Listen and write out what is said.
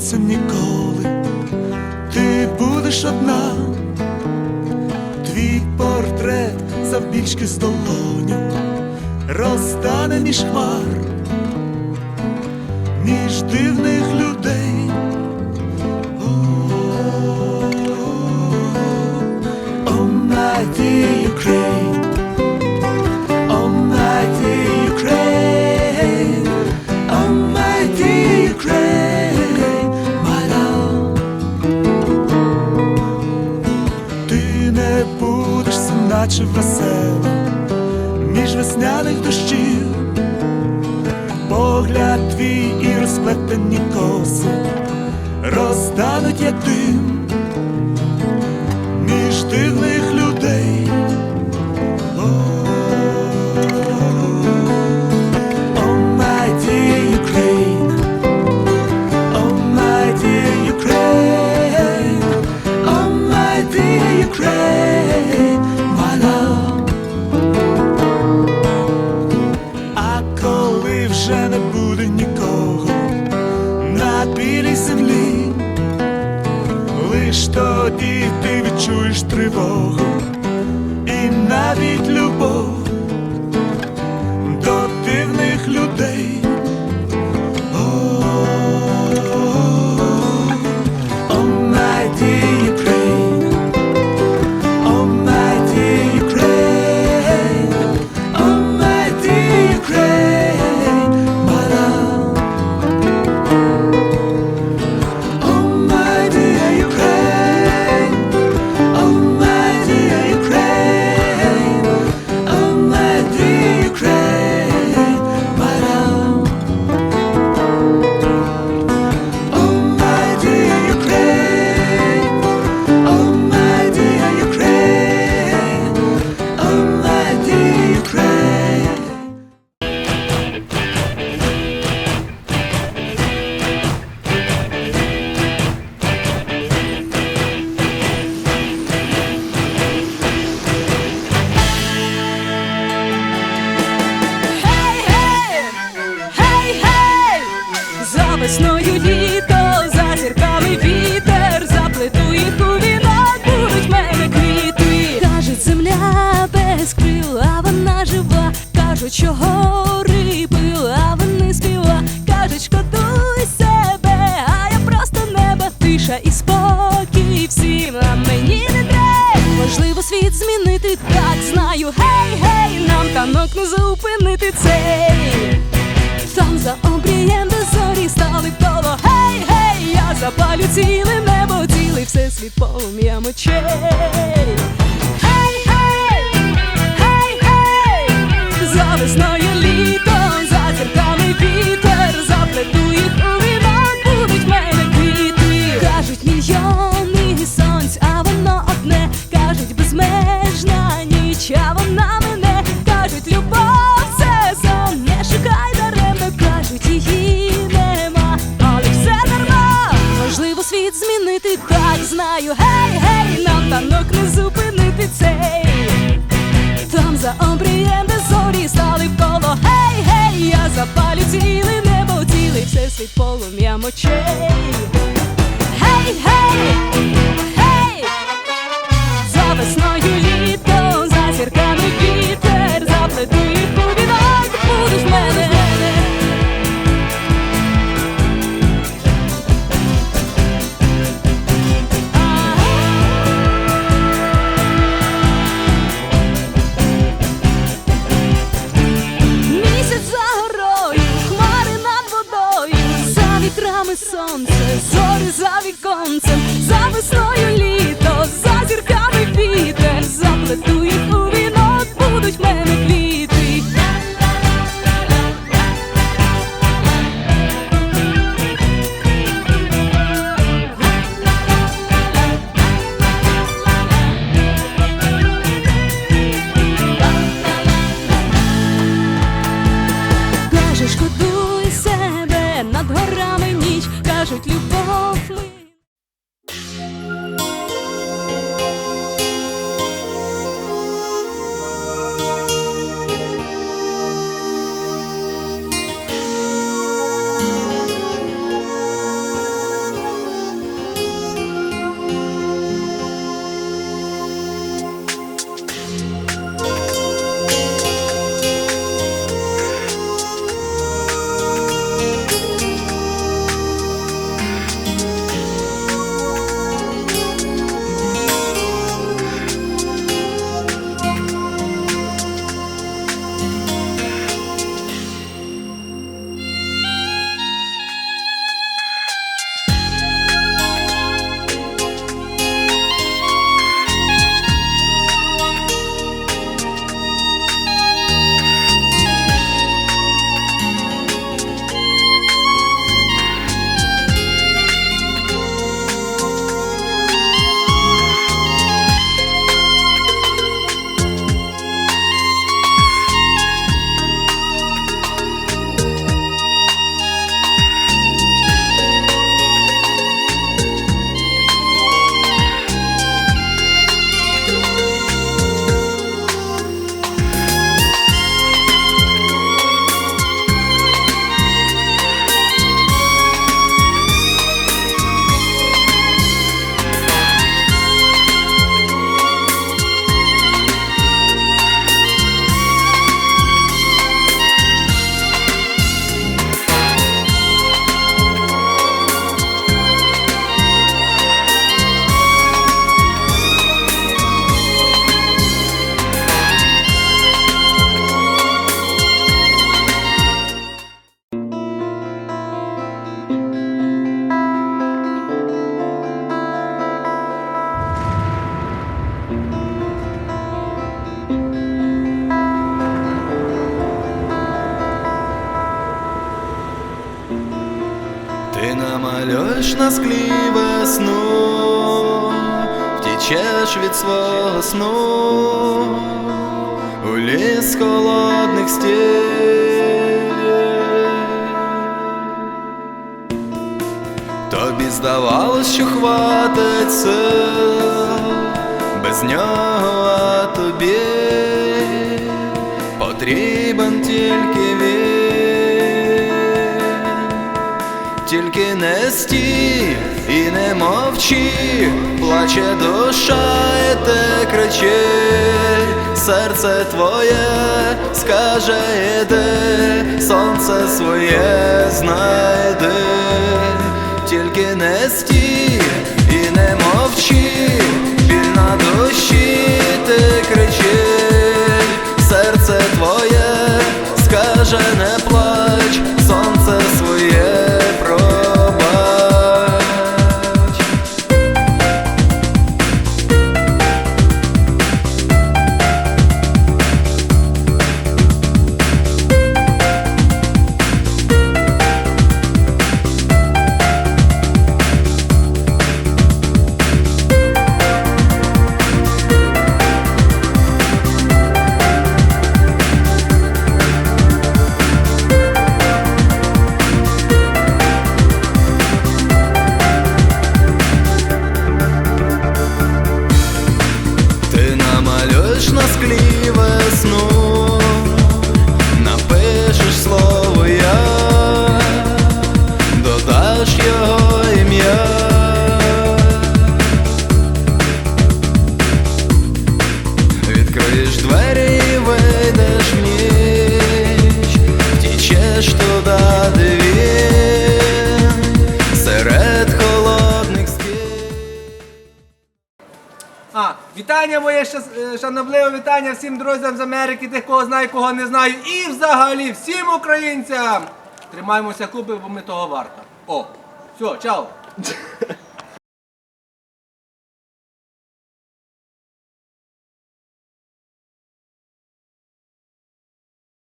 сон ніколи, ти будеш одна, твій портрет завбільшки з долоню. Розтане між хмар, між дивних людей. Oh, my dear Ukraine, між весняних дощів, погляд твій і розплетені коси розтануть, як дим між дивних людей. На білій землі, лиш тоді ти відчуєш тривогу і навіть любов весною літо, за вітер, заплету їх у вінок, будуть мене квіти. Кажуть, земля без крил, вона жива. Кажуть, що гори пил, а вони співа. Кажуть, шкодуй себе, а я просто небо, тиша і спокій всім, а мені не треба. Можливо, світ змінити, так знаю. Гей, гей, нам танок не зупинити цей. Ціле небо, цілий всесвіт полум'ям очей. Гей, гей, гей, гей, за весною літо, за зірками вітер, не зупинити цей. Там за омбрієм, де зорі стали вколо Гей, гей, я запалю ціле небо, цілий всесвіт полум'ям очей. За віконцем, за весною намалюєш на склі весну, втічеш від свого сну у ліс холодних стін. Тобі здавалось, що хватить сил без нього, а тобі потрібен тільки тільки не стій і не мовчи, плаче душа, і те кричи, серце твоє скаже іди, сонце своє знайди, тільки не стій моє е, шанобливе вітання всім друзям з Америки, тих, кого знаю, кого не знаю, і взагалі всім українцям. Тримаємося купи, бо ми того варта. О, все, чао.